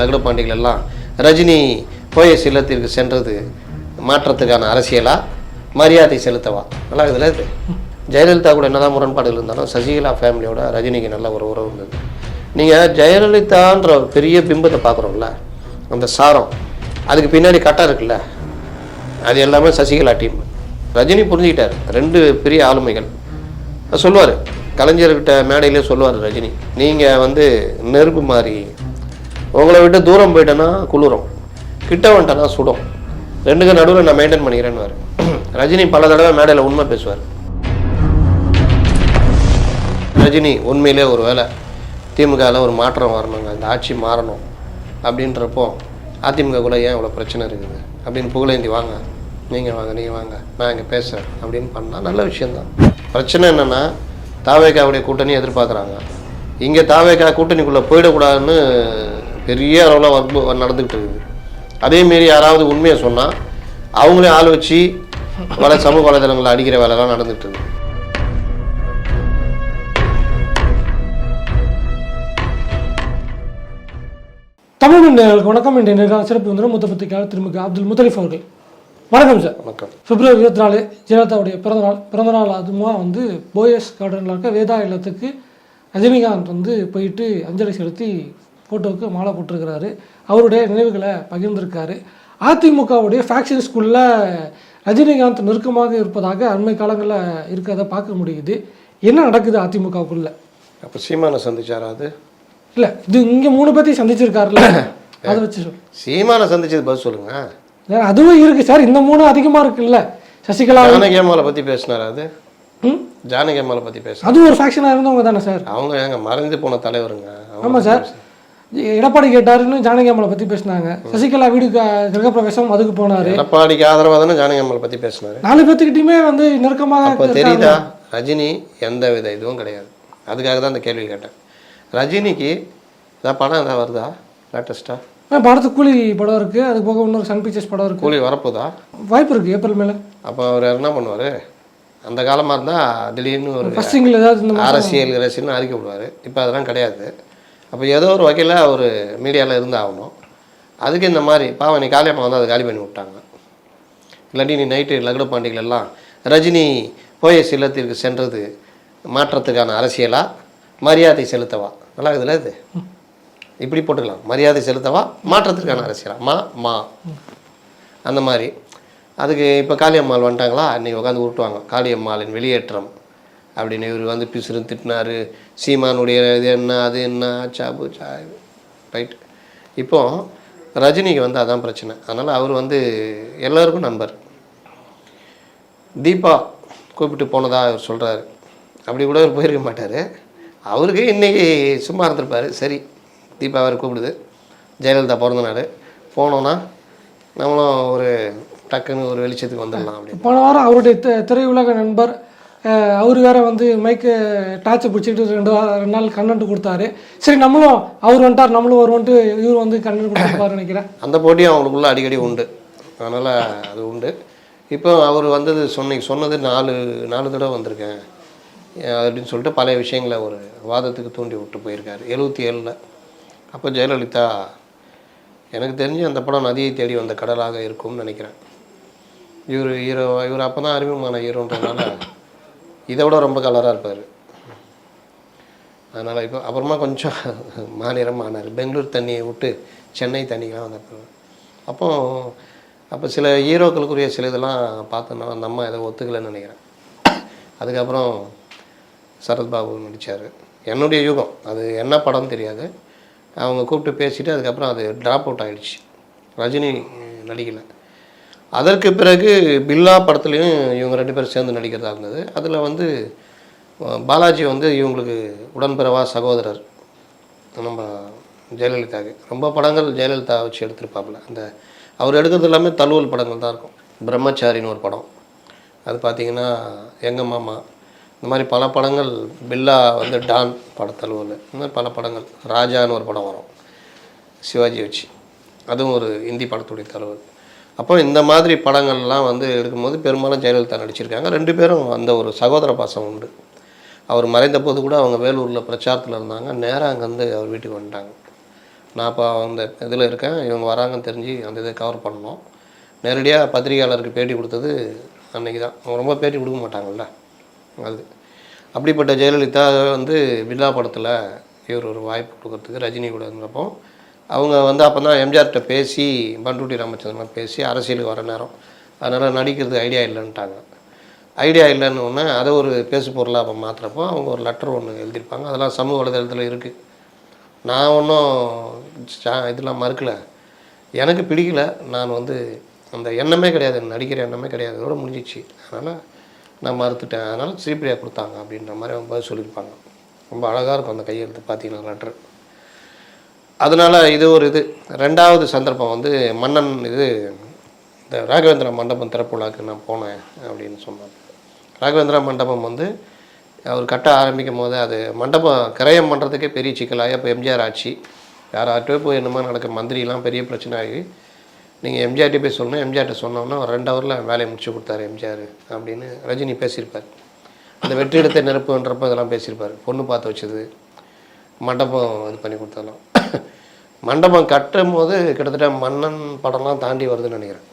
லகுட பாண்டிகள் எல்லாம் ரஜினி போயஸ் இல்லத்திற்கு சென்றது மாற்றத்துக்கான அரசியலா? மரியாதை செலுத்தவா? நல்லா இதில் இது? ஜெயலலிதா கூட என்னதான் முரண்பாடுகள் இருந்தாலும் சசிகலா ஃபேமிலியோட ரஜினிக்கு நல்ல ஒரு உறவு இருந்தது. நீங்கள் ஜெயலலிதான்ற ஒரு பெரிய பிம்பத்தை பார்க்குறோம்ல அந்த சாரம் அதுக்கு பின்னாடி கட்டம் இருக்குல்ல அது எல்லாமே சசிகலா டீம். ரஜினி புரிஞ்சுக்கிட்டார் ரெண்டு பெரிய ஆளுமைகள். சொல்லுவார் கலைஞர்கிட்ட மேடையிலே சொல்லுவார் ரஜினி நீங்கள் வந்து நெருப்பு மாதிரி உங்களை விட்டு தூரம் போயிட்டேன்னா குளிரும். கிட்ட வந்துட்டேன்னா சுடும். ரெண்டுக்கு நடுவில் நான் மெயின்டைன் பண்ணிக்கிறேன்னு ரஜினி பல தடவை மேடையில் உண்மை பேசுவார். ரஜினி உண்மையிலே ஒரு வேளை திமுகவில் ஒரு மாற்றம் வரணுங்க. இந்த ஆட்சி மாறணும். அப்படின்றப்போ அதிமுகக்குள்ளே ஏன் இவ்வளோ பிரச்சனை இருக்குது? அப்படின்னு புகழேந்தி வாங்க. நீங்கள் வாங்க நீங்கள் வாங்க. நான் இங்கே பேசுகிறேன் அப்படின்னு பண்ணால் நல்ல விஷயந்தான் பிரச்சனை என்னென்னா தாவேக்காவுடைய கூட்டணி எதிர்பார்க்குறாங்க. இங்கே தாவேக்கா கூட்டணிக்குள்ளே போயிடக்கூடாதுன்னு பெரிய அளவில் ஒர்க் நடந்துக்கிட்டு இருக்குது. அதேமாரி யாராவது உண்மையை சொன்னால் அவங்களே ஆள் வச்சு வலை சமூக வலைதளங்களில் அடிக்கிற வேலைலாம் நடந்துகிட்டு இருக்குது. தமிழ் நேயர்களுக்கு வணக்கம். இன்றைய நேர்காணல் சிறப்பு வந்து முத்தப்பத்திரிக்கையாளர் திருமிகு அப்துல் முத்தலிஃப் அவர்கள். வணக்கம் சார். வணக்கம். பிப்ரவரி இருபத்தி நாலு ஜெயலலிதாவுடைய பிறந்தநாள் பிறந்தநாள் அதுமா வந்து போயஸ் கார்டனில் இருக்க வேதா இல்லத்துக்கு ரஜினிகாந்த் வந்து போயிட்டு அஞ்சலி செலுத்தி ஃபோட்டோவுக்கு மாலை போட்டிருக்கிறாரு. அவருடைய நினைவுகளை பகிர்ந்திருக்காரு. அதிமுகவுடைய ஃபேக்ஷன் ஸ்கூலில் ரஜினிகாந்த் நெருக்கமாக இருப்பதாக அண்மை காலங்களில் இருக்கிறத பார்க்க முடியுது. என்ன நடக்குது அதிமுகவுக்குள்ள? அப்போ சீமானை சந்திச்சாரா அது? இல்லை இது இங்கே மூணு பேர்த்தையும் சந்திச்சிருக்காருல்ல. அதை வச்சு சொல். சீமானை சந்திச்சது பதில் சொல்லுங்க. அதுவும் இருக்கு சார். இந்த மூணு அதிகமா இருக்குல்ல. சசிகலா ஜானகி அம்மாவை பற்றி பேசினார் அது? ம்? ஜானகி அம்மாவை பற்றி பேசினார்? அதுவும் ஒரு ஃபேக்ஷனாக இருந்தவங்க தானே சார். அவங்க ஏங்க மறைந்து போன தலைவருங்க. ஆமாம் சார். எடப்பாடி கேட்டாருன்னு ஜானகி அம்மனை பற்றி பேசினாங்க. சசிகலா வீடு கிரகப்பிரவேசம் அதுக்கு போனாரு. எடப்பாடிக்கு ஆதரவாக தானே ஜானகி அம்மாவை பற்றி பேசினாரு? நாலு பேர்த்துக்கிட்டையுமே வந்து நெருக்கமாக தெரியுதா? ரஜினி எந்த வித இதுவும் கிடையாது. அதுக்காக தான் அந்த கேள்வி கேட்டேன். ரஜினிக்கு ஏதாவது படம் ஏதாவது வருதா? லேட்டஸ்ட்டாக படத்து கூலி படம் இருக்கு. அது போக இன்னொரு சன் பிக்சர்ஸ் படம் இருக்கு. கூலி வரப்போதா? வாய்ப்பு இருக்கு ஏப்ரல் மேல. அப்போ அவர் என்ன பண்ணுவார்? அந்த காலமாக இருந்தால் திடீர்னு ஒரு அரசியல் அரசியல்னு அறிக்கை விடுவார் இப்போ அதெல்லாம் கிடையாது. அப்போ ஏதோ ஒரு வகையில் அவர் மீடியாவில் இருந்தாகணும். அதுக்கு இந்த மாதிரி பாவம் நீ காளியம்மா வந்து அதை காலி பண்ணி விட்டாங்க. இல்லாட்டி நீ நைட்டு லகுட பாண்டிகள் எல்லாம் ரஜினி போயஸ் இல்லத்திற்கு சென்றது மாற்றத்துக்கான அரசியலா? மரியாதை செலுத்தவா? நல்லா இதில் இது? இப்படி போட்டுக்கலாம். மரியாதை செலுத்தவா? மாற்றத்திற்கான அரசியலா? மா மா. அந்த மாதிரி. அதுக்கு இப்போ காளியம்மாள் வந்துட்டாங்களா? அன்றைக்கி உட்காந்து உருட்டுவாங்க. காளியம்மாளின் வெளியேற்றம். அப்படின்னு இவர் வந்து பிசுறு திட்டினார். சீமானுடைய இது என்ன அது என்ன சாபு சா ரைட் இப்போ ரஜினிக்கு வந்து அதான் பிரச்சனை. அதனால் அவர் வந்து எல்லாருக்கும் நண்பர். தீபா கூப்பிட்டு போனதா அவர் சொல்கிறாரு அப்படி கூட அவர் போயிருக்க மாட்டார். அவருக்கு இன்றைக்கி சும்மா இருந்திருப்பார். சரி தீபா அவர் கூப்பிடுது. ஜெயலலிதா பிறந்த நாள். போனோன்னா நம்மளும் ஒரு டக்குன்னு ஒரு வெளிச்சத்துக்கு வந்துடலாம் அப்படின்னு. போன வாரம் அவருடைய திரையுலக நண்பர் அவர் வேற வந்து மைக்கு டார்ச்சை பிடிச்சிட்டு ரெண்டு ரெண்டு நாள் கண்டென்ட் கொடுத்தாரு. சரி நம்மளும் அவர் வந்துட்டார் நம்மளும் வருவோன்ட்டு இவர் வந்து கண்டென்ட் கொடுத்துருப்பாரு நினைக்கிறேன். அந்த போட்டியும் அவங்களுக்குள்ள அடிக்கடி உண்டு. அதனால் அது உண்டு. இப்போ அவர் வந்தது சொன்னி சொன்னது நாலு நாலு தடவை வந்திருக்கேன். அப்படின்னு சொல்லிட்டு பழைய விஷயங்களை ஒரு வாதத்துக்கு தூண்டி விட்டு போயிருக்காரு. எழுபத்தி ஏழில். அப்போ ஜெயலலிதா எனக்கு தெரிஞ்சு அந்த படம் நதியை தேடி வந்த கடலாக இருக்கும்னு நினைக்கிறேன். இவர் ஹீரோ இவர் அப்போ தான் அறிமுகமான ஹீரோன்றதுனால இதை விட ரொம்ப கலராக இருப்பார். அதனால் இப்போ அப்புறமா கொஞ்சம் மாநிலம் ஆனார் பெங்களூர் தண்ணியை விட்டு சென்னை தண்ணிக்கெலாம் வந்தப்போ அப்போ அப்போ சில ஹீரோக்களுக்குரிய சில இதெல்லாம் பார்த்தோன்னா அந்த அம்மா எதை ஒத்துக்கலைன்னு நினைக்கிறேன். அதுக்கப்புறம் சரத்பாபு நடித்தார் என்னுடைய யுகம். அது என்ன படம்னு தெரியாது. அவங்க கூப்பிட்டு பேசிவிட்டு அதுக்கப்புறம் அது ட்ராப் அவுட் ஆகிடுச்சு ரஜினி நடிக்கலை. அதற்கு பிறகு பில்லா படத்துலையும் இவங்க ரெண்டு பேரும் சேர்ந்து நடிக்கிறதா இருந்தது. அதில் வந்து பாலாஜி வந்து இவங்களுக்கு உடன்பிறவா சகோதரர். நம்ம ஜெயலலிதாவுக்கு. ரொம்ப படங்கள் ஜெயலலிதா வச்சு எடுத்திருப்பாப்புல. அந்த அவர் எடுக்கிறது எல்லாமே தழுவல் படங்கள் தான் இருக்கும். பிரம்மச்சாரின்னு ஒரு படம். அது பார்த்தீங்கன்னா எங்கள் மாமா. இந்த மாதிரி பல படங்கள் பில்லா வந்து டான் பட தழுவல். இந்த மாதிரி பல படங்கள். ராஜான்னு ஒரு படம் வரும். சிவாஜி வச்சு. அதுவும் ஒரு இந்தி படத்துடைய தழுவல். அப்போ இந்த மாதிரி படங்கள்லாம் வந்து எடுக்கும்போது பெரும்பாலும் ஜெயலலிதா நடிச்சிருக்காங்க. ரெண்டு பேரும் அந்த ஒரு சகோதர பாசம் உண்டு. அவர் மறைந்த போது கூட அவங்க வேலூரில் பிரச்சாரத்தில் இருந்தாங்க. நேராக அங்கேருந்து அவர் வீட்டுக்கு வந்துட்டாங்க. நான் இப்போ அந்த இதில் இருக்கேன். இவங்க வராங்கன்னு தெரிஞ்சு அந்த இதை கவர் பண்ணோம். நேரடியாக பத்திரிகையாளருக்கு பேட்டி கொடுத்தது அன்னைக்கு தான் அவங்க ரொம்ப பேட்டி கொடுக்க மாட்டாங்கல்ல. அது. அப்படிப்பட்ட ஜெயலலிதா வந்து வில்லா படத்தில் இவர் ஒரு வாய்ப்பு கொடுக்கறதுக்கு ரஜினி கூட இருந்தப்போ அவங்க வந்து அப்போ தான் எம்ஜிஆர்கிட்ட பேசி பண்ருட்டி ராமச்சந்திரன் பேசி அரசியலுக்கு வர நேரம். அதனால் நடிக்கிறதுக்கு ஐடியா இல்லைன்ட்டாங்க. ஐடியா இல்லைன்னு ஒன்று அதை ஒரு பேசு பொருளாக அப்போ மாற்றுறப்போ அவங்க ஒரு லெட்டர் ஒன்று எழுதியிருப்பாங்க. அதெல்லாம் சமூக வலைதளத்தில் இருக்குது நான் ஒன்றும் இதெல்லாம் மறுக்கலை. எனக்கு பிடிக்கல. நான் வந்து அந்த எண்ணமே கிடையாது. நடிக்கிற எண்ணமே கிடையாது. அதோட முடிஞ்சிச்சு. அதனால் நான் மறுத்துட்டேன். அதனால் ஸ்ரீபிரியா கொடுத்தாங்க அப்படின்ற மாதிரி அவங்க பதில் சொல்லியிருப்பாங்க. ரொம்ப அழகாக இருக்கும் அந்த கையெழுத்து பார்த்தீங்கன்னா லெட்ரு அதனால் இது ஒரு இது. ரெண்டாவது சந்தர்ப்பம் வந்து மன்னன் இது இந்த ராகவேந்திரா மண்டபம் திறப்பு விழாக்கு நான் போனேன் அப்படின்னு சொன்னார் ராகவேந்திரா மண்டபம் வந்து அவர் கட்ட ஆரம்பிக்கும் போது அது மண்டபம் கிரயம் பண்ணுறதுக்கே பெரிய சிக்கலாகி அப்போ எம்ஜிஆர் ஆட்சி. யார் ஆட்டோ போய் என்னமோ நடக்க மந்திரிலாம் பெரிய பிரச்சனை ஆகி நீங்கள் எம்ஜிஆர்டி போய் சொல்லணும் எம்ஜிஆர்ட்ட சொன்னோம்னா ஒரு ரெண்டு ஹவரில் வேலையை முடிச்சு கொடுத்தாரு எம்ஜிஆர் அப்படின்னு ரஜினி பேசியிருப்பார். அந்த வெற்றிடத்தை நெருப்புன்றப்ப இதெல்லாம் பேசியிருப்பார். பொண்ணு பார்த்து வச்சது மண்டபம் இது பண்ணி கொடுத்ததெல்லாம். மண்டபம் கட்டும் போது கிட்டத்தட்ட மன்னன் படம்லாம் தாண்டி வருதுன்னு நினைக்கிறேன்.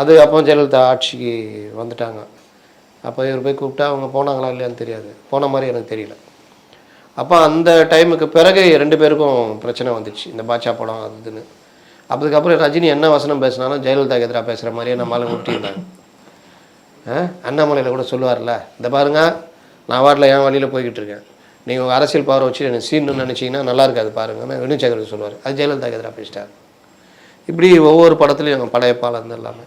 அது அப்போ ஜெயலலிதா ஆட்சிக்கு வந்துட்டாங்க. அப்போ இவர் போய் கூப்பிட்டா அவங்க போனாங்களா இல்லையான்னு தெரியாது. போன மாதிரி எனக்கு தெரியல. அப்போ அந்த டைமுக்கு பிறகு ரெண்டு பேருக்கும் பிரச்சனை வந்துச்சு. இந்த பாட்சா படம் அது இதுன்னு. அதுக்கப்புறம் ரஜினி என்ன வசனம் பேசினாலும் ஜெயலலிதாக்கு எதிராக பேசுகிற மாதிரியே நம்மளால விட்டிருந்தாங்க அண்ணாமலையில் கூட சொல்லுவார்ல இந்த பாருங்க நான் வாட்டில் என் வழியில் போய்கிட்டு இருக்கேன். நீங்கள் உங்கள் அரசியல் பவர் வச்சு எனக்கு சீன்னு நினச்சிங்கன்னா நல்லா இருக்காது பாருங்கன்னு வினு சக்கரவர்த்தி சொல்லுவார். அது ஜெயலலிதாக்கு எதிராக பேசிட்டார் இப்படி ஒவ்வொரு படத்துலையும் படையப்பால் இருந்து எல்லாமே.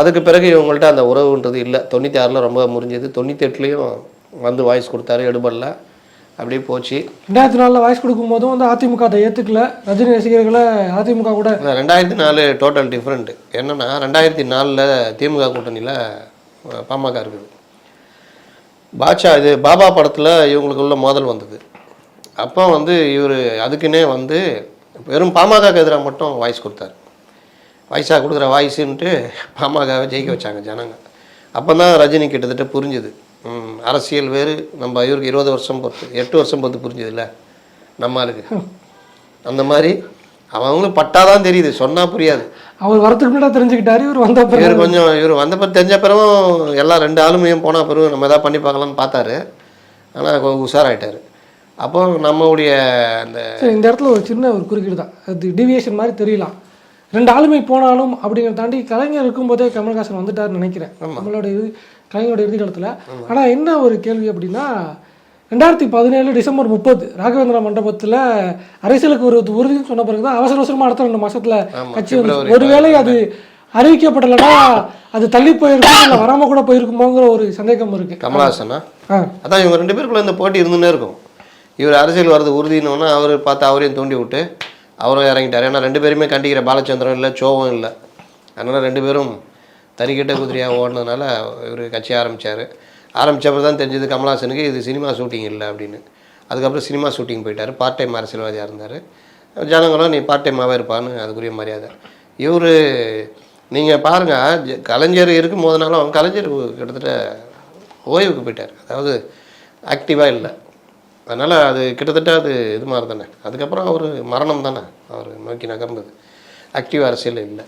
அதுக்கு பிறகு இவங்கள்ட்ட அந்த உறவுன்றது இல்லை. தொண்ணூற்றி ஆறில் ரொம்ப முறிஞ்சது. தொண்ணூற்றி எட்டுலேயும் வந்து வாய்ஸ் கொடுத்தாரு. எடுபடல. அப்படியே போச்சு. ரெண்டாயிரத்தி நாலில் வாய்ஸ் கொடுக்கும்போதும் வந்து அதிமுக அதை ஏற்றுக்கல ரஜினி ரசிகர்களை அதிமுக கூட ரெண்டாயிரத்தி நாலு டோட்டல் டிஃப்ரெண்ட் என்னன்னா ரெண்டாயிரத்தி நாலில் திமுக கூட்டணியில் பாமக இருக்குது. பாட்ஷா இது பாபா படத்தில் இவங்களுக்குள்ள மோதல் வந்தது. அப்போ வந்து இவர் அதுக்குன்னே வந்து வெறும் பாமகக்கு எதிராக மட்டும் வாய்ஸ் கொடுத்தாரு. வாய்ஸாக கொடுக்குற வாய்ஸுன்ட்டு பாமகவை ஜெயிக்க வச்சாங்க ஜனங்க. அப்போ தான் ரஜினி கிட்டத்தட்ட புரிஞ்சுது. ம், அரசியல் வேறு. நம்ம இவருக்கு இருபது வருஷம் பொறுத்து எட்டு வருஷம் பொறுத்து புரிஞ்சுதுல்ல? இல்லை நம்மளுக்கு அந்த மாதிரி அவங்களும் பட்டாதான் தெரியுது. சொன்னால் புரியாது. அவர் வரதுக்கு முன்னாடி தெரிஞ்சுக்கிட்டாரு இவர் வந்த பிறகு. இவர் கொஞ்சம் இவர் வந்த பிறகு தெரிஞ்ச பிறகும் எல்லா ரெண்டு ஆளுமையும் போன பிறகு நம்ம எதாவது பண்ணி பார்க்கலாம்னு பார்த்தாரு. ஆனால் உஷாராயிட்டாரு. அப்போ நம்மளுடைய அந்த இந்த இடத்துல ஒரு சின்ன ஒரு குறுக்கீடு தான். அது டிவியேஷன் மாதிரி தெரியலாம். ரெண்டு ஆளுமை போனாலும் அப்படிங்கிறத தாண்டி கலைஞர் இருக்கும்போதே கமல்ஹாசன் வந்துட்டாருன்னு நினைக்கிறேன். நம்மளோட இது கலைஞரோட இறுதி காலத்தில். ஆனால் என்ன ஒரு கேள்வி அப்படின்னா ரெண்டாயிரத்தி பதினேழு டிசம்பர் முப்பது ராகவேந்திரா மண்டபத்தில் அரசியலுக்கு ஒரு உறுதின்னு சொன்ன பிறகு தான் அவசர அவசரமாக அடுத்த ரெண்டு மாசத்துல ஆமா, கட்சி வந்து ஒருவேளை அது அறிவிக்கப்படலைன்னா அது தள்ளி போயிருக்கும் இல்லை வராமல் கூட போயிருக்குமோங்கிற ஒரு சந்தேகம் இருக்கு. கமலஹாசனா? அதான் இவங்க ரெண்டு பேருக்குள்ள இந்த போட்டி இருந்துன்னே இருக்கும். இவர் அரசியல் வர்றது உறுதினோன்னா அவர் பார்த்து அவரையும் தூண்டி விட்டு அவரும் இறங்கிட்டார். ஏன்னா ரெண்டு பேருமே கண்டிக்கிற பாலச்சந்திரன் இல்லை சோவும் இல்லை. அதனால் ரெண்டு பேரும் தறிக்கிட்ட குதிரையாக ஓடினதுனால இவர் கட்சி ஆரம்பித்தார் ஆரம்பித்தப்போ தான் தெரிஞ்சது கமலாசனுக்கு இது சினிமா ஷூட்டிங் இல்லை அப்படின்னு. அதுக்கப்புறம் சினிமா ஷூட்டிங் போயிட்டார். பார்ட் டைம் அரசியல்வாதியாக இருந்தார். ஜனங்களும் நீ பார்ட் டைமாகவே இருப்பான்னு அதுக்குரிய மரியாதை. இவர் நீங்கள் பாருங்கள் கலைஞர் இருக்கும் போதுனாலும் கலைஞர் கிட்டத்தட்ட ஓய்வுக்கு போயிட்டார். அதாவது ஆக்டிவாக இல்லை. அதனால் அது கிட்டத்தட்ட அது இது மாதிரி தானே. அதுக்கப்புறம் அவர் மரணம் தானே. அவர் நோக்கி நகர்ந்தது. ஆக்டிவ் அரசியல் இல்லை.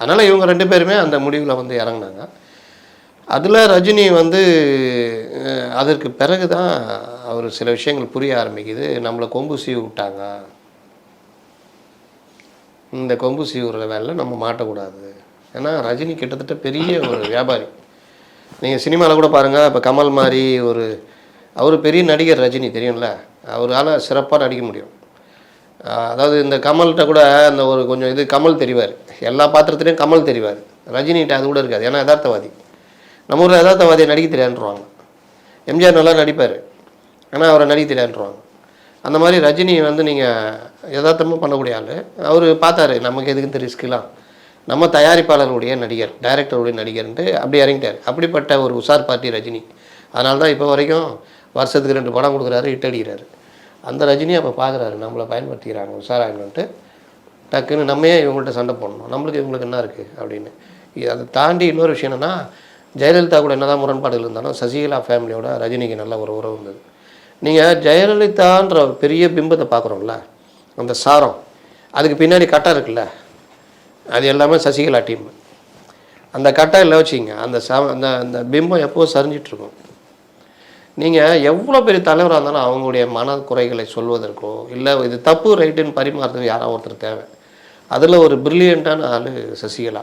அதனால் இவங்க ரெண்டு பேருமே அந்த முடிவில் வந்து இறங்குனாங்க. அதில் ரஜினி வந்து அதற்கு பிறகு தான் அவர் சில விஷயங்கள் புரிய ஆரம்பிக்குது. நம்மளை கொம்பு சீவு விட்டாங்க. இந்த கொம்பு சீவுற வேலை நம்ம மாட்டக்கூடாது. ஏன்னா ரஜினி கிட்டத்தட்ட பெரிய ஒரு வியாபாரி. நீங்கள் சினிமாவில் கூட பாருங்கள் இப்போ கமல் மாதிரி ஒரு அவர் பெரிய நடிகர் ரஜினி தெரியும்ல? அவரால் சிறப்பாக நடிக்க முடியும். அதாவது இந்த கமல்கிட்ட கூட அந்த ஒரு கொஞ்சம் இது கமல் தெரிவார். எல்லா பாத்திரத்துலேயும் கமல் தெரிவார். ரஜினிகிட்ட அது கூட இருக்காது. ஏன்னா யதார்த்தவாதி. நம்ம ஊரில் யதார்த்தவாதியை நடிக்க தெரியாதுன்றவாங்க. எம்ஜிஆர் நல்லா நடிப்பார். ஆனால் அவரை நடிக்க தெரியாதுன்றவாங்க. அந்த மாதிரி ரஜினி வந்து நீங்கள் யதார்த்தமாக பண்ணக்கூடிய ஆள். அவர் பார்த்தாரு நமக்கு எதுக்கு இந்த ரிஸ்க்லாம். நம்ம தயாரிப்பாளருடைய நடிகர் டைரக்டருடைய நடிகர்ன்ட்டு அப்படி இறங்கிட்டார். அப்படிப்பட்ட ஒரு உஷார் பார்ட்டி ரஜினி. அதனால தான் இப்போ வரைக்கும் வருஷத்துக்கு ரெண்டு படம் கொடுக்குறாரு இட்டடிக்கிறாரு அந்த ரஜினி அப்போ பார்க்குறாரு நம்மளை பயன்படுத்திக்கிறாங்க உஷாராகணுன்ட்டு. டக்குன்னு நம்ம ஏன் இவங்கள்ட்ட சண்டை போடணும்? நம்மளுக்கு இவங்களுக்கு என்ன இருக்குது அப்படின்னு. அதை தாண்டி இன்னொரு விஷயம் என்னென்னா ஜெயலலிதா கூட என்னதான் முரண்பாடுகள் இருந்தாலும் சசிகலா ஃபேமிலியோட ரஜினிக்கு நல்ல ஒரு உறவு இருந்தது. நீங்கள் ஜெயலலிதான்ற பெரிய பிம்பத்தை பார்க்குறோம்ல அந்த சாரம் அதுக்கு பின்னாடி கட்டை இருக்குல்ல அது எல்லாமே சசிகலா டீம் அந்த கட்டை இல்லை வச்சிங்க அந்த ச அந்த அந்த பிம்பம் எப்போவும் சரிஞ்சிட்ருக்கும் நீங்கள் எவ்வளோ பெரிய தலைவராக இருந்தாலும் அவங்களுடைய மன குறைகளை சொல்வதற்கோ இல்லை இது தப்பு ரைட்டுன்னு பரிமாறுறதுக்கு யாராவது ஒருத்தர் தேவை. அதில் ஒரு பிரில்லியண்ட்டான ஆள் சசிகலா.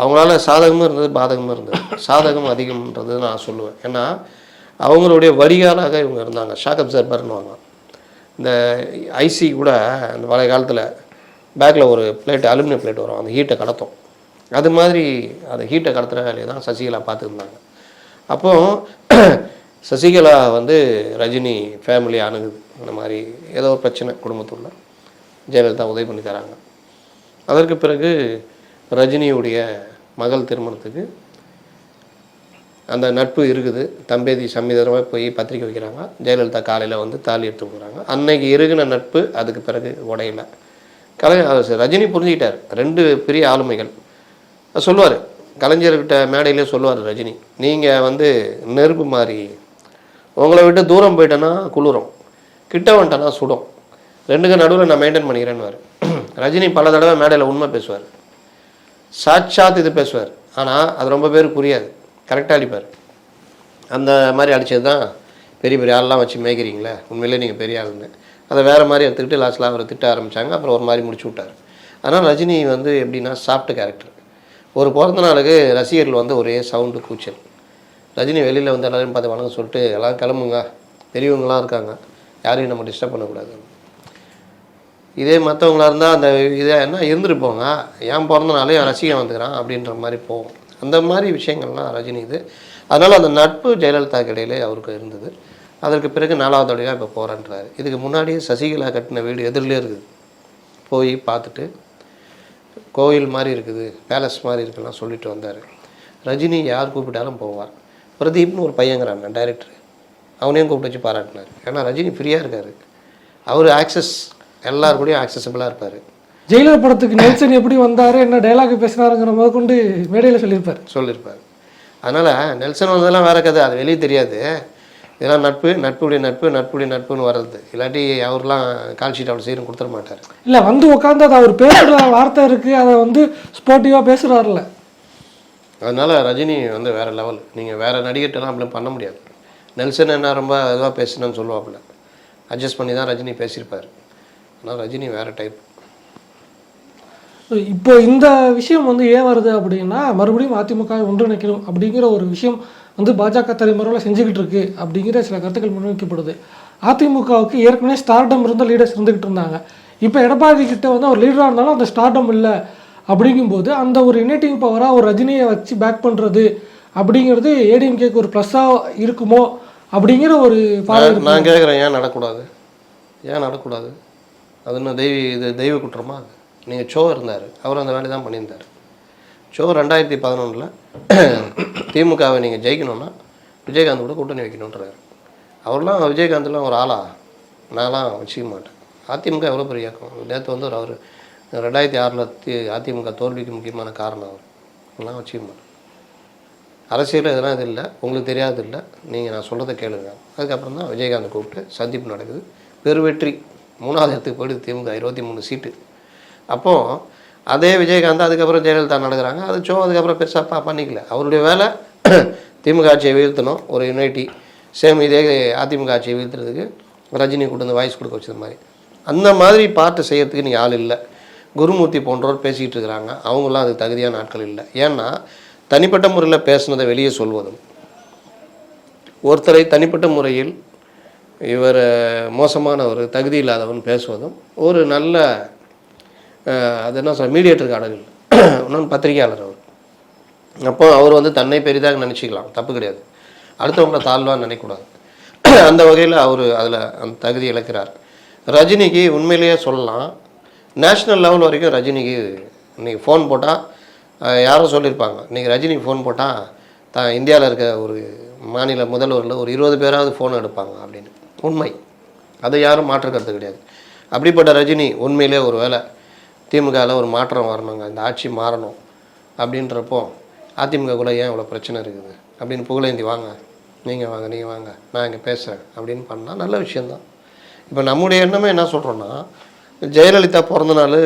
அவங்களால சாதகமும் இருந்தது பாதகமும் இருந்தது. சாதகம் அதிகம்ன்றது நான் சொல்லுவேன். ஏன்னா அவங்களுடைய வடிகாலாக இவங்க இருந்தாங்க. ஷாக் அப்சர்பர்னுவாங்க இந்த ஐசி கூட அந்த பழைய காலத்தில் பேக்கில் ஒரு பிளேட் அலுமினியம் பிளேட் வரும். அந்த ஹீட்டை கடத்தும். அது மாதிரி அந்த ஹீட்டை கடத்துகிற வேலையை தான் சசிகலா பார்த்துருந்தாங்க. அப்போது சசிகலா வந்து ரஜினி ஃபேமிலி அணுகுது. இந்த மாதிரி ஏதோ ஒரு பிரச்சனை குடும்பத்துள்ள ஜெயலலிதா உதவி பண்ணி தராங்க. அதற்கு பிறகு ரஜினியுடைய மகள் திருமணத்துக்கு அந்த நட்பு இருக்குது. தம்பேதி சம்மிதரமாக போய் பத்திரிக்கை வைக்கிறாங்க. ஜெயலலிதா காலையில் வந்து தாலி எடுத்து போகிறாங்க அன்னைக்கு இருகின நட்பு அதுக்கு பிறகு உடையில. கலை ரஜினி புரிஞ்சுக்கிட்டார். ரெண்டு பெரிய ஆளுமைகள். சொல்லுவார். கலைஞர்கிட்ட மேடையிலே சொல்லுவார் ரஜினி. நீங்கள் வந்து நெருப்பு மாதிரி உங்களை விட்டு தூரம் போயிட்டேன்னா குளிரும். கிட்ட வந்துட்டேன்னா சுடும். ரெண்டுக்கும் நடுவில் நான் மெயின்டைன் பண்ணிக்கிறேன்னு ரஜினி பல தடவை மேடையில் உண்மை பேசுவார். சாட்சாத் இது பேசுவார். ஆனால் அது ரொம்ப பேருக்கு புரியாது. கரெக்டாக அடிப்பார். அந்த மாதிரி அடித்தது தான் பெரிய பெரிய ஆள்லாம் வச்சு மேய்க்கிறீங்களே உண்மையிலே நீங்கள் பெரிய ஆளுன்னு அதை வேறு மாதிரி எடுத்துக்கிட்டு லாஸ்ட்டில் அவரை திட்ட ஆரம்பித்தாங்க அப்புறம் ஒரு மாதிரி முடிச்சு விட்டார். ஆனால் ரஜினி வந்து எப்படின்னா சாஃப்ட் கேரக்டர் ஒரு பிறந்த நாளுக்கு ரசிகர்கள் வந்து ஒரே சவுண்டு கூச்சல். ரஜினி வெளியில் வந்து எல்லாரையும் பார்த்து வணக்கம் சொல்லிட்டு எல்லாம் கிளம்புங்க. பெரியவங்களாம் இருக்காங்க. யாரையும் நம்ம டிஸ்டர்ப் பண்ணக்கூடாது. இதே மற்றவங்களா இருந்தால் அந்த இதை என்ன இருந்துருப்போங்க. ஏன் பிறந்தனாலே ரசிகன் வந்துக்கிறான் அப்படின்ற மாதிரி போகும். அந்த மாதிரி விஷயங்கள்லாம் ரஜினி இது. அதனால் அந்த நட்பு ஜெயலலிதாக்கு இடையிலே அவருக்கு இருந்தது. அதற்கு பிறகு நாலாவது வழியாக இப்போ போகிறேன்றாரு இதுக்கு முன்னாடியே சசிகலா கட்டின வீடு எதிரிலே இருக்குது. போய் பார்த்துட்டு கோயில் மாதிரி இருக்குது பேலஸ் மாதிரி இருக்குலாம் சொல்லிட்டு வந்தார். ரஜினி யார் கூப்பிட்டாலும் போவார். பிரதீப்னு ஒரு பையங்கிறான் டைரக்டர் அவனையும் கூப்பிட்டு வச்சு பாராட்டினார். ஏன்னா ரஜினி ஃப்ரீயாக இருக்கார். அவர் ஆக்சஸ் எல்லார் கூடயும் ஆக்சசபிளாக இருப்பார். ஜெயிலர் படத்துக்கு நெல்சன் எப்படி வந்தாரு என்ன டைலாக் பேசினாருங்கிற முத கொண்டு மேடையில் சொல்லியிருப்பார். சொல்லியிருப்பார். அதனால் நெல்சன் வந்ததெல்லாம் வேற கதை அது வெளியே தெரியாது. இதெல்லாம் நட்பு நட்புடைய நட்பு நட்புடைய நட்புன்னு வர்றது. இல்லாட்டி அவர்லாம் கால் ஷீட் அவ்வளோ சீக்கிரம் கொடுத்துட மாட்டார். இல்லை வந்து உட்காந்து அது அவர் பேசுகிற வார்த்தை இருக்குது அதை வந்து ஸ்போர்ட்டிவாக பேசுகிறாருல அதனால் ரஜினி வந்து வேறு லெவல் நீங்கள் வேறு நடிகர்கிட்டலாம் அப்படி பண்ண முடியாது. நெல்சன் என்ன ரொம்ப இதுவாக பேசினேன்னு சொல்லுவாப்புல. அட்ஜஸ்ட் பண்ணி தான் ரஜினி பேசியிருப்பார். ஆனால் ரஜினி வேறு டைப் இப்போ இந்த விஷயம் வந்து ஏன் வருது அப்படின்னா மறுபடியும் அதிமுக ஒன்றிணைக்கணும் அப்படிங்கிற ஒரு விஷயம் வந்து பாஜக தலைமுறையில் செஞ்சுக்கிட்டு இருக்கு அப்படிங்கிற சில கருத்துக்கள் முன்வைக்கப்படுது. அதிமுகவுக்கு ஏற்கனவே ஸ்டார்டம் இருந்த லீடர்ஸ் இருந்துகிட்டு இருந்தாங்க. இப்போ எடப்பாடி கிட்ட வந்து ஒரு லீடராக இருந்தாலும் அந்த ஸ்டார்டம் இல்லை அப்படிங்கும்போது அந்த ஒரு யுனைட்டிங் பவராக ஒரு ரஜினியை வச்சு பேக் பண்ணுறது அப்படிங்கிறது ஏடிஎம்கேக்கு ஒரு ப்ளஸ்ஸாக இருக்குமோ அப்படிங்கிற ஒரு. நான் கேட்குறேன் ஏன் நடக்கூடாது? ஏன் நடக்கூடாது? அது இன்னும் தெய்வ இது தெய்வ குற்றமா? அது நீங்கள் சோ இருந்தார். அவர் அந்த வேலையை தான் பண்ணியிருந்தார். சோ ரெண்டாயிரத்தி பதினொன்றில் திமுகவை நீங்கள் ஜெயிக்கணும்னா விஜயகாந்த் கூட கூட்டணி வைக்கணுன்றாரு அவர்லாம் விஜயகாந்த்லாம் ஒரு ஆளா? நான்லாம் வச்சுக்க மாட்டேன். அதிமுக எவ்வளோ பெரிய இயக்கம்? நேற்று வந்து ஒரு அவர் ரெண்டாயிரத்தி ஆறில் அதிமுக தோல்விக்கு முக்கியமான காரணம் அவர். இதெல்லாம் வச்சுக்க மாட்டேன். அரசியல் இதெல்லாம் இது இல்லை. உங்களுக்கு தெரியாது இல்லை. நீங்கள் நான் சொல்கிறத கேளுங்க. அதுக்கப்புறம் தான் விஜயகாந்த் கூப்பிட்டு சந்திப்பு நடக்குது. பெருவெற்றி. மூணாவது இடத்துக்கு போயிடுது திமுக இருபத்தி மூணு சீட்டு. அப்போது அதே விஜயகாந்த் அதுக்கப்புறம் ஜெயலலிதா நடக்கிறாங்க. அது சோ அதுக்கப்புறம் பெருசாக பா பண்ணிக்கல. அவருடைய வேலை திமுக ஆட்சியை வீழ்த்தணும். ஒரு யுனைட்டி சேம் இதே அதிமுக ஆட்சியை வீழ்த்துறதுக்கு ரஜினி கொண்டு வந்து வாய்ஸ் கொடுக்க வச்சது மாதிரி. அந்த மாதிரி பார்ட்டு செய்கிறதுக்கு நீங்கள் ஆள் இல்லை. குருமூர்த்தி போன்றவர் பேசிக்கிட்டு இருக்கிறாங்க. அவங்களாம் அதுக்கு தகுதியான ஆட்கள் இல்லை. ஏன்னா தனிப்பட்ட முறையில் பேசுனதை வெளியே சொல்வதும் ஒருத்தரை தனிப்பட்ட முறையில் இவர் மோசமான ஒரு தகுதி இல்லாதவன் பேசுவதும் ஒரு நல்ல அது என்ன சொல் மீடியேட்டருக்கு அடகு இன்னொன்று பத்திரிகையாளர் அவர். அப்போ அவர் வந்து தன்னை பெரிதாக நினச்சிக்கலாம் தப்பு கிடையாது. அடுத்தவங்கள தாழ்வான்னு நினைக்கக்கூடாது. அந்த வகையில் அவர் அதில் அந்த தகுதி இழக்கிறார். ரஜினிக்கு உண்மையிலேயே சொல்லலாம் நேஷ்னல் லெவல் வரைக்கும் ரஜினிக்கு இன்னைக்கு ஃபோன் போட்டால் யாரோ சொல்லியிருப்பாங்க. இன்றைக்கி ரஜினிக்கு ஃபோன் போட்டால் தான் இந்தியாவில் இருக்க ஒரு மாநில முதல்வரில் ஒரு இருபது பேராவது ஃபோன் எடுப்பாங்க அப்படின்னு. உண்மை. அதை யாரும் மாற்றுக்கிறது கிடையாது. அப்படிப்பட்ட ரஜினி உண்மையிலே ஒரு வேளை திமுகவில் ஒரு மாற்றம் வரணுங்க. இந்த ஆட்சி மாறணும் அப்படின்றப்போ அதிமுகக்குள்ளே ஏன் இவ்வளோ பிரச்சனை இருக்குது? அப்படின்னு புகழேந்தி வாங்க நீங்கள் வாங்க நீங்கள் வாங்க நான் இங்கே பேசுகிறேன் அப்படின்னு பண்ணால் நல்ல விஷயந்தான் இப்போ நம்முடைய எண்ணமே என்ன சொல்கிறோன்னா ஜெயலலிதா பிறந்த நாள்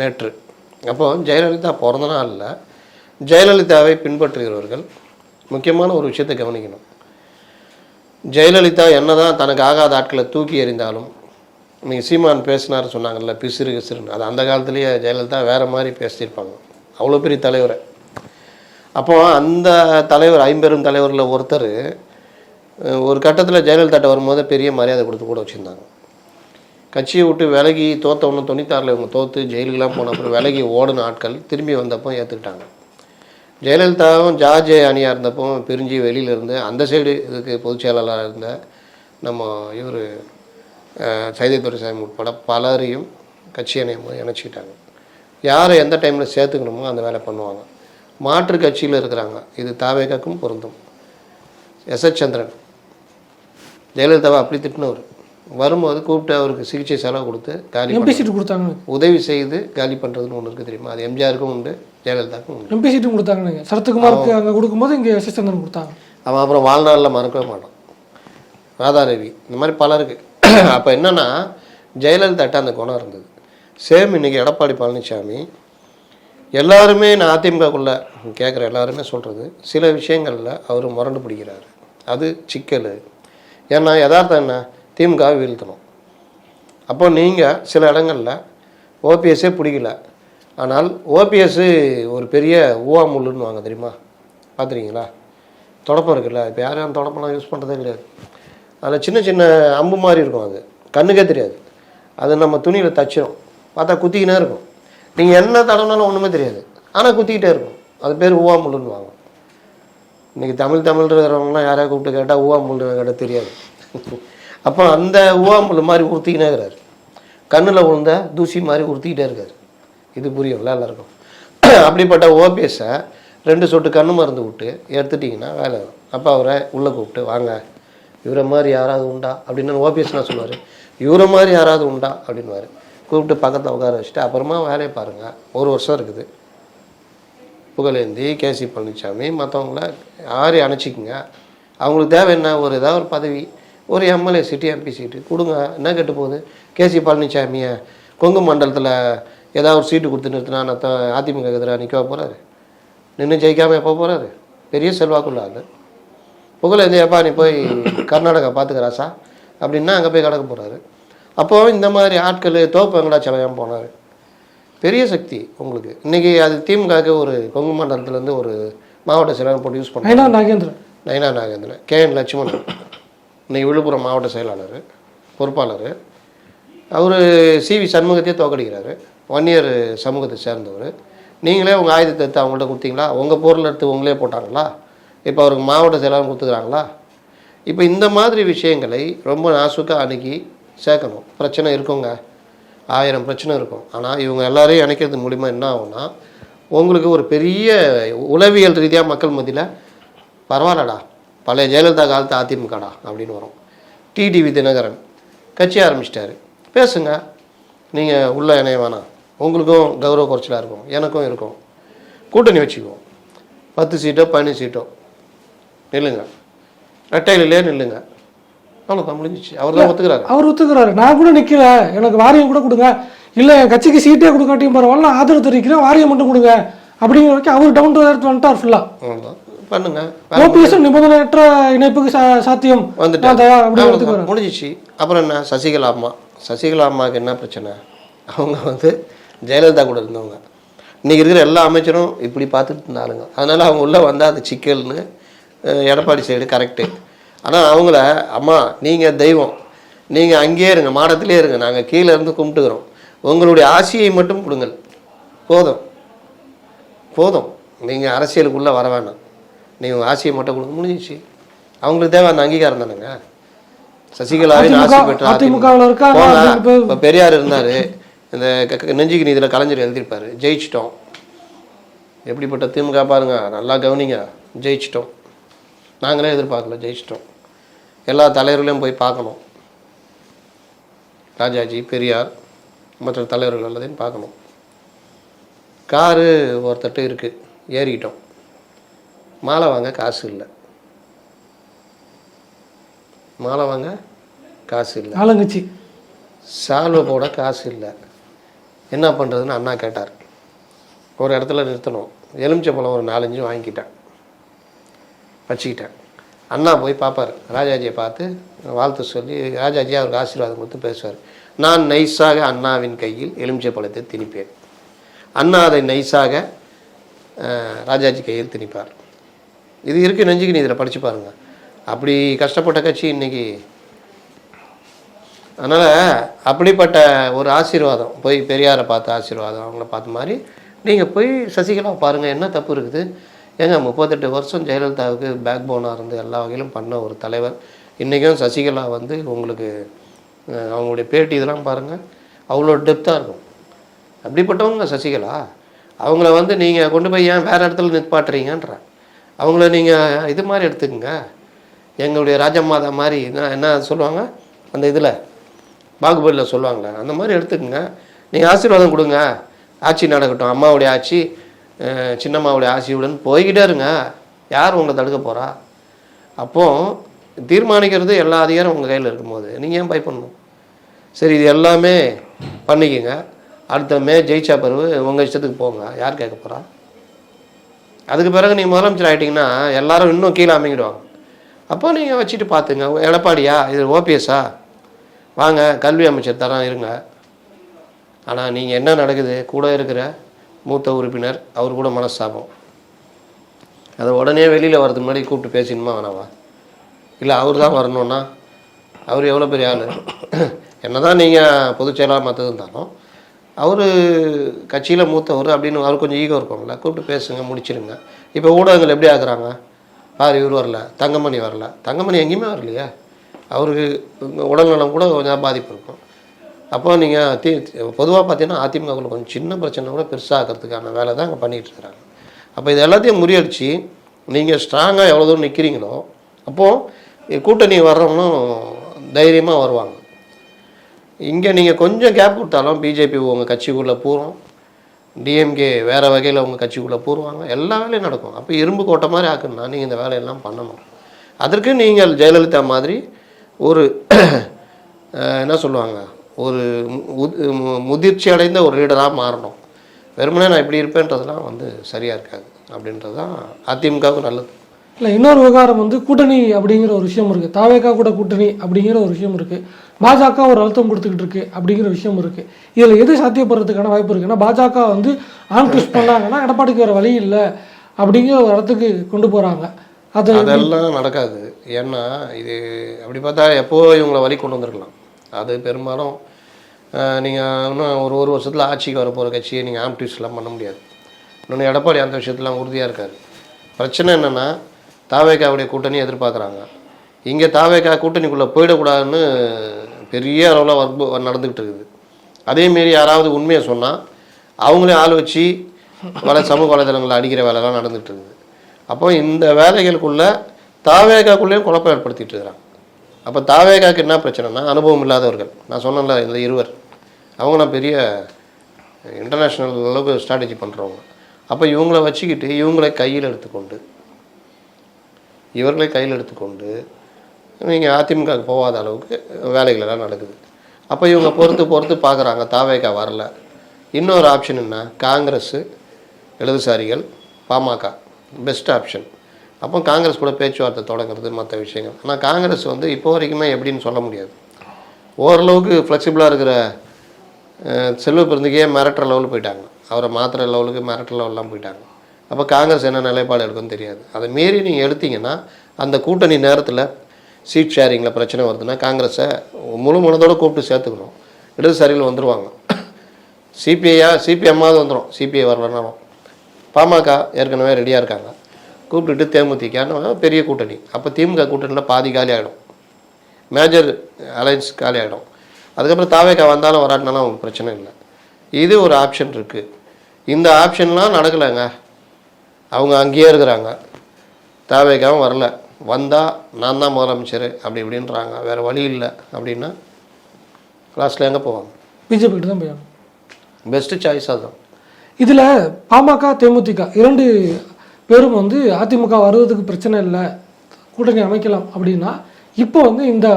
நேற்று. அப்போ ஜெயலலிதா பிறந்த நாளில் ஜெயலலிதாவை பின்பற்றுகிறவர்கள் முக்கியமான ஒரு விஷயத்தை கவனிக்கணும். ஜெயலலிதா என்னதான் தனக்கு ஆகாத ஆட்களை தூக்கி எறிந்தாலும் நீங்கள் சீமான் பேசினார் சொன்னாங்கல்ல பிசிறு கிசிறுன்னு. அது அந்த காலத்துலேயே ஜெயலலிதா வேறு மாதிரி பேசியிருப்பாங்க. அவ்வளோ பெரிய தலைவரை. அப்போ அந்த தலைவர் ஐம்பெரும் தலைவரில் ஒருத்தர் ஒரு கட்டத்தில் ஜெயலலிதாட்ட வரும்போது பெரிய மரியாதை கொடுத்து கூட வச்சுருந்தாங்க. கட்சியை விட்டு விலகி தோத்த ஒன்று தொண்ணூத்தாறில் இவங்க தோற்று ஜெயிலுக்கெலாம் போன அப்புறம் விலகி ஓடின ஆட்கள் திரும்பி வந்தப்போ ஏற்றுக்கிட்டாங்க ஜெயலலிதாவும் ஜார்ஜ் அணியாக இருந்தப்போ பிரிஞ்சு வெளியில இருந்து அந்த சைடு இதுக்கு பொதுச் செயலாளராக இருந்த நம்ம இவர் சைதை துரைசாமி உட்பட பலரையும் கட்சி அணையும் போது இணைச்சிக்கிட்டாங்க யாரை எந்த டைமில் சேர்த்துக்கணுமோ அந்த வேலை பண்ணுவாங்க. மாற்று கட்சியில் இருக்கிறாங்க. இது தாவேகாக்கும் பொருந்தும். S S Chandran. ஜெயலலிதாவை அப்படி திட்டினவர். வரும்போது கூப்பிட்டு அவருக்கு சிகிச்சை செலவு கொடுத்து காலி கொடுத்தாங்க. உதவி செய்து காலி பண்ணுறதுன்னு ஒன்று இருக்குது தெரியுமா? அது எம்ஜிஆருக்கும் உண்டு. ஜெயலலிதாவுக்கும் உண்டு எம்பி சீட்டும் கொடுத்தாங்க சரத்குமாருக்கு அங்கே கொடுக்கும்போது இங்கே எஸ் எஸ் சந்திரன் கொடுத்தாங்க. அவன் அப்புறம் வாழ்நாளில் மறக்கவே மாட்டான். ராதாரவி இந்த மாதிரி பலருக்கு அப்போ என்னன்னா ஜெயலலிதாட்ட அந்த குணம் இருந்தது. சேம் இன்னைக்கு எடப்பாடி பழனிசாமி எல்லாருமே நான் அதிமுகக்குள்ள கேட்குற எல்லாருமே சொல்கிறது சில விஷயங்களில் அவர் முரண்டு பிடிக்கிறாரு. அது சிக்கல். ஏன்னா யதார்த்தம் என்ன? திமுகவை வீழ்த்தணும். அப்போ நீங்கள் சில இடங்களில் ஓபிஎஸ்ஸே பிடிக்கல. ஆனால் ஓபிஎஸ்ஸு ஒரு பெரிய ஊவா முள்ளுன்னு வாங்க தெரியுமா? பார்த்துருக்கீங்களா? தொடப்பம் இருக்குல்ல இப்போ யாரும் அந்த தொடப்பம்லாம் யூஸ் பண்ணுறதே கிடையாது. அதில் சின்ன சின்ன அம்பு மாதிரி இருக்கும் அது. கண்ணுக்கே தெரியாது. அது நம்ம துணியில் தச்சிடும் பார்த்தா குத்திக்கினே இருக்கும். நீங்கள் என்ன தடவினாலும் ஒன்றுமே தெரியாது. ஆனால் குத்திக்கிட்டே இருக்கும். அது பேர் ஊவா முள்ளுன்னு வாங்க. இன்றைக்கி தமிழ் தமிழ் இருக்கிறவங்களாம் யாரையா கூப்பிட்டு கேட்டால் ஊவா முள் கேட்டால் தெரியாது. அப்போ அந்த ஊவா முள் மாதிரி உறுத்திக்கினே இருக்கிறார். கண்ணில் விழுந்த தூசி மாதிரி உறுத்திக்கிட்டே இருக்கார். இது புரியும்ல எல்லாருக்கும் அப்படிப்பட்ட ஓபிஎஸை ரெண்டு சொட்டு கண்ணு மருந்து விட்டு எடுத்துட்டிங்கன்னா வேலை அப்போ அவரை உள்ளே கூப்பிட்டு வாங்க இவரை மாதிரி யாராவது உண்டா? அப்படின்னு ஓபிஎஸ் நான் சொல்லுவார். இவரை மாதிரி யாராவது உண்டா? அப்படின்னுவார். கூப்பிட்டு பக்கத்தில் உட்கார வச்சுட்டு அப்புறமா வேலையை பாருங்கள் ஒரு வருஷம் இருக்குது. புகழேந்தி கேசி பழனிசாமி மற்றவங்கள யாரையும் அணைச்சிக்கங்க. அவங்களுக்கு தேவை என்ன? ஒரு ஏதாவது ஒரு பதவி. ஒரு எம்எல்ஏ சிட்டி எம்பி சீட்டு. கொடுங்க. என்ன கெட்டு போகுது? கேசி பழனிசாமியை கொங்கு மண்டலத்தில் ஏதாவது ஒரு சீட்டு கொடுத்து நிறுத்தினா நான் த- அதிமுக எதிராக நிற்க போகிறாரு நின்று ஜெயிக்காமல் எப்போ போகிறாரு பெரிய செல்வாக்குள்ள ஆளு. புகழேந்தி எப்பா நீ போய் கர்நாடகா பார்த்துக்கிறாசா அப்படின்னா அங்கே போய் கிடக்க போகிறாரு அப்போது இந்த மாதிரி ஆட்கள் தோப்பு வெங்கடாச்சலம் போனார். பெரிய சக்தி உங்களுக்கு. இன்றைக்கி அது திமுகவுக்கு ஒரு கொங்கு மண்டலத்துலேருந்து ஒரு மாவட்ட செயலாளர் போட்டு யூஸ் Nainar Nagendran. Nainar Nagendran. K N Lakshmanan. இன்னைக்கு விழுப்புரம் மாவட்ட செயலாளர் பொறுப்பாளர். அவர் சிவி சண்முகத்தையே தோக்கடிக்கிறாரு. ஒன் இயர் சமூகத்தை சேர்ந்தவர். நீங்களே உங்கள் ஆயுதத்தை எடுத்து அவங்கள்ட்ட கொடுத்தீங்களா? உங்கள் பொருள் எடுத்து உங்களே போட்டாங்களா? இப்போ அவருக்கு மாவட்ட செயலாளர் கொடுத்துக்கிறாங்களா? இப்போ இந்த மாதிரி விஷயங்களை ரொம்ப நாசுக்காக அணுகி சேர்க்கணும். பிரச்சனை இருக்குங்க. ஆயிரம் பிரச்சனை இருக்கும். ஆனால் இவங்க எல்லாரையும் இணைக்கிறது மூலிமா என்ன ஆகும்னா உங்களுக்கு ஒரு பெரிய உளவியல் ரீதியாக மக்கள் மத்தியில் பரவாயில்லடா பழைய ஜெயலலிதா காலத்து அதிமுகடா அப்படின்னு வரும். டிடிவி தினகரன் கட்சி ஆரம்பிச்சிட்டாரு. பேசுங்க. நீங்கள் உள்ளே இணைய வேணாம் உங்களுக்கும் கௌரவ குறைச்சலாக இருக்கும். எனக்கும் இருக்கும். கூட்டணி வச்சுக்குவோம். பத்து சீட்டோ பதினஞ்சு சீட்டோ. நில்லுங்க. ரெட்டையிலே நில்லுங்க. அவ்வளோதான் முடிஞ்சிச்சு. அவர் தான் ஒத்துக்கிறாரு. அவர் ஒத்துக்கிறாரு. நான் கூட நிற்கல எனக்கு வாரியம் கூட கொடுங்க. இல்லை என் கட்சிக்கு சீட்டே கொடுக்காட்டியும் பரவாயில்ல நான் ஆதரவு தெரிவிக்கிறேன் வாரியம் மட்டும் கொடுங்க. அப்படிங்கிற வரைக்கும் அவர் டவுன் டு எர்த் வந்துட்டார் ஃபுல்லாக பண்ணுங்க. ஓபிஎஸ் நிபந்தனையற்ற இணைப்புக்கு சாத்தியம். வந்துட்டு முடிஞ்சிச்சு. அப்புறம் என்ன? சசிகலா அம்மா. சசிகலா அம்மாவுக்கு என்ன பிரச்சனை? அவங்க வந்து ஜெயலலிதா கூட இருந்தவங்க. இன்னைக்கு இருக்கிற எல்லா அமைச்சரும் இப்படி பார்த்துட்டு இருந்தாலுங்க அதனால அவங்க உள்ளே வந்தால் அது சிக்கல்னு எடப்பாடி சைடு கரெக்டு ஆனால் அவங்கள அம்மா நீங்கள் தெய்வம். நீங்கள் அங்கேயே இருங்க மாடத்திலே இருங்க. நாங்கள் கீழே இருந்து கும்பிட்டுக்கிறோம். உங்களுடைய ஆசையை மட்டும் கொடுங்கள். போதும். போதும். நீங்கள் அரசியலுக்குள்ளே வர வேணாம். நீங்கள் ஆசையை மட்டும் கொடுங்க. முடிஞ்சிச்சு. அவங்களுக்கு தேவை அந்த அங்கீகாரம் தானேங்க. சசிகலாவின் ஆசை அதிமுக. பெற்ற இப்ப பெரியார் இருந்தார். இந்த நெஞ்சுக்கு நீதியில் கலைஞர் எழுதியிருப்பாரு. ஜெயிச்சிட்டோம். எப்படிப்பட்ட திமுக பாருங்க. நல்லா கவனிங்க. ஜெயிச்சிட்டோம். நாங்களே எதிர்பார்க்கல ஜெயிச்சிட்டோம். எல்லா தலைவர்களையும் போய் பார்க்கணும். ராஜாஜி பெரியார் மற்ற தலைவர்கள் எல்லாத்தையும் பார்க்கணும். காரு ஒருத்தட்டு இருக்குது ஏறிக்கிட்டோம் மாலை வாங்க காசு இல்லை. மாலை வாங்க காசு இல்லை. ஆளுங்கட்சி. சால்வை போட காசு இல்லை. என்ன பண்ணுறதுன்னு அண்ணா கேட்டார். ஒரு இடத்துல நிறுத்தணும். எலுமிச்சம்பழம் ஒரு நாலஞ்சு வாங்கிக்கிட்டேன். வச்சுக்கிட்டேன். அண்ணா போய் பார்ப்பார். ராஜாஜியை பார்த்து வாழ்த்து சொல்லி ராஜாஜி அவருக்கு ஆசீர்வாதம் கொடுத்து பேசுவார். நான் நைஸாக அண்ணாவின் கையில் எலுமிச்சை பழத்தை திணிப்பேன். அண்ணா அதை நைஸாக ராஜாஜி கையில் திணிப்பார். இது இருக்கு நெஞ்சுக்கு நீ இதில் படித்து பாருங்கள் அப்படி கஷ்டப்பட்ட கட்சி இன்னைக்கு அதனால் அப்படிப்பட்ட ஒரு ஆசீர்வாதம் போய் பெரியாரை பார்த்து ஆசீர்வாதம் அவங்கள பார்த்த மாதிரி நீங்கள் போய் சசிகலா பாருங்கள் என்ன தப்பு இருக்குது? ஏங்க முப்பத்தெட்டு வருஷம் ஜெயலலிதாவுக்கு பேக் போனாக இருந்து எல்லா வகையிலும் பண்ண ஒரு தலைவர். இன்றைக்கும் சசிகலா வந்து உங்களுக்கு அவங்களுடைய பேட்டி இதெல்லாம் பாருங்கள் அவ்வளோ டெப்த்தாக இருக்கும். அப்படிப்பட்டவங்க சசிகலா. அவங்கள வந்து நீங்கள் கொண்டு போய் ஏன் வேறு இடத்துல நிற்பாட்டுறீங்கன்ற அவங்கள நீங்கள் இது மாதிரி எடுத்துக்கங்க. எங்களுடைய ராஜமாதா மாதிரி என்ன என்ன சொல்லுவாங்க? அந்த இதில் பாகுபலியில் சொல்லுவாங்களே அந்த மாதிரி எடுத்துக்கங்க. நீங்கள் ஆசீர்வாதம் கொடுங்க. ஆட்சி நடக்கட்டும். அம்மாவுடைய ஆட்சி சின்னம்மாவுடைய ஆட்சியுடன் போய்கிட்டே இருங்க. யார் உங்களை தடுக்க போகிறா அப்போது தீர்மானிக்கிறது எல்லா அதிகாரம் உங்கள் கையில் இருக்கும்போது. நீங்கள் ஏன் பயப்படணும்? சரி இது எல்லாமே பண்ணிக்கங்க. அடுத்த மே ஜெயிச்சா பிறகு உங்கள் இஷ்டத்துக்கு போங்க. யார் கேட்க போகிறா அதுக்கு பிறகு நீங்கள் முதலமைச்சர் ஆகிட்டிங்கன்னா எல்லாரும் இன்னும் கீழே அமைங்கிடுவாங்க அப்போ நீங்கள் வச்சுட்டு பார்த்துங்க. எடப்பாடியா இது ஓபிஎஸ்ஸா? வாங்க கல்வி அமைச்சர் தரம் இருங்க. ஆனால் நீங்கள் என்ன நடக்குது? கூட இருக்கிற மூத்த உறுப்பினர் அவர் கூட மனஸ்தாபம். அதை உடனே வெளியில் வரதுக்கு முன்னாடி கூப்பிட்டு பேசணுமா வேணாவா இல்லை அவர் தான் வரணுன்னா அவர் எவ்வளோ பெரிய ஆள்? என்ன தான் நீங்கள் பொதுச் மற்றது இருந்தாலும் அவர் கட்சியில் மூத்தவர் அப்படின்னு அவர் கொஞ்சம் ஈகோ இருக்கும்ல. கூப்பிட்டு பேசுங்க முடிச்சிருங்க. இப்போ ஊடகங்கள் எப்படி ஆக்குறாங்க? பாரு இவர் வரல தங்கமணி வரல. தங்கமணி எங்கேயுமே வரலையா. அவருக்கு உடல்நலம் கூட கொஞ்சம் பாதிப்பு இருக்கும். அப்போ நீங்கள் தி பொதுவாக பார்த்தீங்கன்னா அதிமுகவில் கொஞ்சம் சின்ன பிரச்சனை கூட பெருசாகிறதுக்கான வேலை தான் அங்கே பண்ணிகிட்டு இருக்கிறாங்க அப்போ இது எல்லாத்தையும் முறியடிச்சு நீங்கள் ஸ்ட்ராங்காக எவ்வளோ தூரம் நிற்கிறீங்களோ அப்போது கூட்டணி வர்றவங்களும் தைரியமாக வருவாங்க. இங்கே நீங்கள் கொஞ்சம் கேப் கொடுத்தாலும் பிஜேபி உங்கள் கட்சிக்குள்ளே பூரும். டிஎம்கே வேறு வகையில் உங்கள் கட்சிக்குள்ளே பூருவாங்க. எல்லா வேலையும் நடக்கும். அப்போ இரும்பு கோட்டை மாதிரி ஆக்கணும்னா நீங்கள் இந்த வேலையெல்லாம் பண்ணணும். அதற்கு நீங்கள் ஜெயலலிதா மாதிரி ஒரு என்ன சொல்லுவாங்க? ஒரு முதிர்ச்சி அடைந்த ஒரு லீடராக மாறணும். வெறுமனே நான் இப்படி இருப்பேன்றதெல்லாம் வந்து சரியாக இருக்காது. அப்படின்றது தான் அதிமுகவுக்கு நல்லது. இல்லை இன்னொரு விவகாரம் வந்து கூட்டணி அப்படிங்கிற ஒரு விஷயம் இருக்குது தாவேக்கா கூட கூட்டணி அப்படிங்கிற ஒரு விஷயம் இருக்குது பாஜக ஒரு அழுத்தம் கொடுத்துக்கிட்டு இருக்கு அப்படிங்கிற விஷயம் இருக்குது இதில் எது சாத்தியப்படுறதுக்கான வாய்ப்பு இருக்குன்னா பாஜக வந்து ஆன் பண்ணாங்கன்னா எடப்பாடிக்கு வேறு வழி இல்லை அப்படிங்கிற ஒரு இடத்துக்கு கொண்டு போகிறாங்க அது அதெல்லாம் நடக்காது. ஏன்னா இது அப்படி பார்த்தா எப்போ இவங்களை வழி கொண்டு வந்திருக்கலாம். அது பெரும்பாலும் நீங்கள் இன்னும் ஒரு ஒரு வருஷத்தில் ஆட்சிக்கு வர போகிற கட்சியை நீங்கள் ஆம்டிஸ்லாம் பண்ண முடியாது. இன்னொன்று எடப்பாடி அந்த விஷயத்துலாம் உறுதியாக இருக்கார். பிரச்சனை என்னென்னா தாவேக்காவுடைய கூட்டணி எதிர்பார்க்குறாங்க. இங்கே தாவேக்கா கூட்டணிக்குள்ளே போயிடக்கூடாதுன்னு பெரிய அளவில் ஒர்க் நடந்துக்கிட்டு இருக்குது. அதேமாரி யாராவது உண்மையை சொன்னால் அவங்களே ஆள் வச்சு வலை சமூக வலைதளங்களில் அடிக்கிற வேலைலாம் நடந்துகிட்டு இருக்குது. அப்போ இந்த வேலைகளுக்குள்ளே தாவேகாக்குள்ளேயும் குழப்பம் ஏற்படுத்திட்டு இருக்கிறாங்க. அப்போ தாவேகாக்கு என்ன பிரச்சனைனா அனுபவம் இல்லாதவர்கள். நான் சொன்னேன்ல இந்த இருவர். அவங்களாம் பெரிய இன்டர்நேஷ்னல் அளவுக்கு ஸ்ட்ராட்டஜி பண்ணுறவங்க அப்போ இவங்கள வச்சுக்கிட்டு இவங்களை கையில் எடுத்துக்கொண்டு இவர்களை கையில் எடுத்துக்கொண்டு நீங்கள் அதிமுகவுக்கு போகாத அளவுக்கு வேலைகளெல்லாம் நடக்குது. அப்போ இவங்க பொறுத்து பொறுத்து பார்க்குறாங்க தாவேகா வரல. இன்னொரு ஆப்ஷன் என்ன? காங்கிரஸ் இடதுசாரிகள் பாமக. பெஸ்ட் ஆப்ஷன் அப்போ காங்கிரஸ் கூட பேச்சுவார்த்தை தொடங்குறது மற்ற விஷயங்கள். ஆனால் காங்கிரஸ் வந்து இப்போ வரைக்குமே எப்படின்னு சொல்ல முடியாது. ஓரளவுக்கு ஃப்ளெக்சிபிளாக இருக்கிற செல்வ பிறந்துக்கே மிரட்டுற லெவலில் போயிட்டாங்க. அவரை மாத்திர லெவலுக்கு மிரட்டுற லெவலெலாம் போயிட்டாங்க. அப்போ காங்கிரஸ் என்ன நிலைப்பாடு எடுக்குன்னு தெரியாது. அதை மீறி நீங்கள் எடுத்தீங்கன்னா அந்த கூட்டணி நேரத்தில் சீட் ஷேரிங்கில் பிரச்சனை வருதுன்னா காங்கிரஸை முழு மனதோடு கூப்பிட்டு சேர்த்துக்கணும். இடதுசாரிகள் வந்துடுவாங்க சிபிஐயா சிபிஎம்மாவது வந்துடும் சிபிஐ வரலனாலும். பாமக ஏற்கனவே ரெடியாக இருக்காங்க. கூப்பிட்டுட்டு தேமுதிகன்னு பெரிய கூட்டணி. அப்போ திமுக கூட்டணியில் பாதி காலி ஆகிடும் மேஜர் அலைன்ஸ் காலி ஆகிடும் அதுக்கப்புறம் தாவேக்கா வந்தாலும் வராட்டினாலும் அவங்களுக்கு பிரச்சனை இல்லை. இது ஒரு ஆப்ஷன் இருக்குது இந்த ஆப்ஷன்லாம் நடக்கலைங்க. அவங்க அங்கேயே இருக்கிறாங்க. தாவேக்காவும் வரல. வந்தால் நான் தான் முதலமைச்சர் அப்படி இப்படின்றாங்க. வேறு வழி இல்லை அப்படின்னா லாஸ்ட்டில் எங்கே போவாங்க? பிஜேபி கிட்ட தான் போயாங்க பெஸ்ட்டு சாய்ஸ் அதுதான். இதில் பாமக தேமுதிக இரண்டு பேரும் வந்து அதிமுக வருவதுக்கு பிரச்சனை இல்லை. கூட்டணி அமைக்கலாம் அப்படின்னா இப்போ வந்து இந்த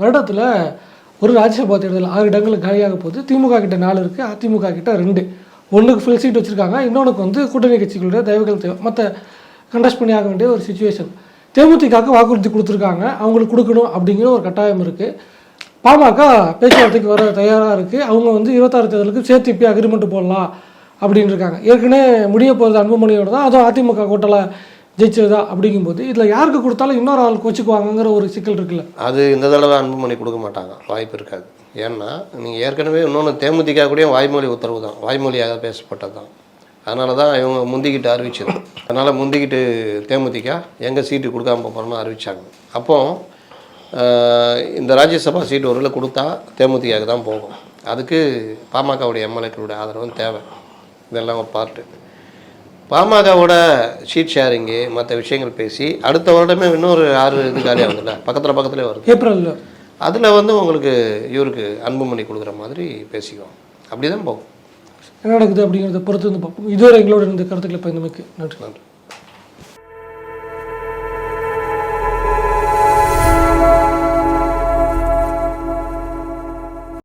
வருடத்தில் ஒரு ராஜ்யசபா தேர்தல் ஆறு இடங்கள் காலியாக போகுது. திமுக கிட்ட நாலு இருக்குது அதிமுக கிட்ட ரெண்டு. ஒன்றுக்கு ஃபுல் சீட் வச்சுருக்காங்க. இன்னொன்றுக்கு வந்து கூட்டணி கட்சிகளுடைய தயவுகள் தேவை. மற்ற கண்டஸ்ட் பண்ணி ஆக வேண்டிய ஒரு சுச்சுவேஷன் தேமுதிகவுக்கு வாக்குறுதி கொடுத்துருக்காங்க. அவங்களுக்கு கொடுக்கணும் அப்படிங்கிற ஒரு கட்டாயம் இருக்குது பாமக பேச்சுவார்த்தைக்கு வர தயாராக இருக்குது அவங்க வந்து இருபத்தாறு தேர்தலுக்கு சேர்த்து இப்போ அக்ரிமெண்ட் போடலாம். அப்படின்னு இருக்காங்க ஏற்கனவே முடிய போகிறது அன்புமணியோட தான் அதுவும் அதிமுக கூட்டல ஜெயிச்சதா அப்படிங்கும்போது இதில் யாருக்கு கொடுத்தாலும் இன்னொரு ஆள் கோச்சுக்குவாங்கங்கிற ஒரு சிக்கல் இருக்குல்ல. அது இந்த தடவை அன்புமணி கொடுக்க மாட்டாங்க. வாய்ப்பு இருக்காது. ஏன்னா நீங்கள் ஏற்கனவே இன்னொன்று தேமுதிக கூடயும் வாய்மொழி உத்தரவு தான். வாய்மொழியாக பேசப்பட்டது தான் அதனால தான் இவங்க முந்திக்கிட்டு அறிவிச்சது. அதனால் முந்திக்கிட்டு தேமுதிக எங்கே சீட்டு கொடுக்காம போகிறோம்னு அறிவிச்சாங்க. அப்போ இந்த ராஜ்யசபா சீட்டு ஒரு கொடுத்தா தேமுதிகவுக்கு தான் போகும். அதுக்கு பாமகவுடைய எம்எல்ஏக்களுடைய ஆதரவும் தேவை. இதெல்லாம் ஒரு பார்ட்டு பாமகவோட ஷீட் ஷேரிங்கு மற்ற விஷயங்கள் பேசி அடுத்த வருடமே இன்னொரு ஆறு இது காலியாக வருதுல்ல பக்கத்தில் பக்கத்துலேயே வருது. ஏப்ரலில். அதில் வந்து உங்களுக்கு இவருக்கு அன்புமணி கொடுக்குற மாதிரி பேசிக்குவோம். அப்படி தான் போகும். என்ன நடக்குது அப்படிங்கிறத பொறுத்து வந்து பார்ப்போம். இதுவரை எங்களோட இருந்த கருத்துக்களை பயந்தமைக்கு நன்றி. நன்றி.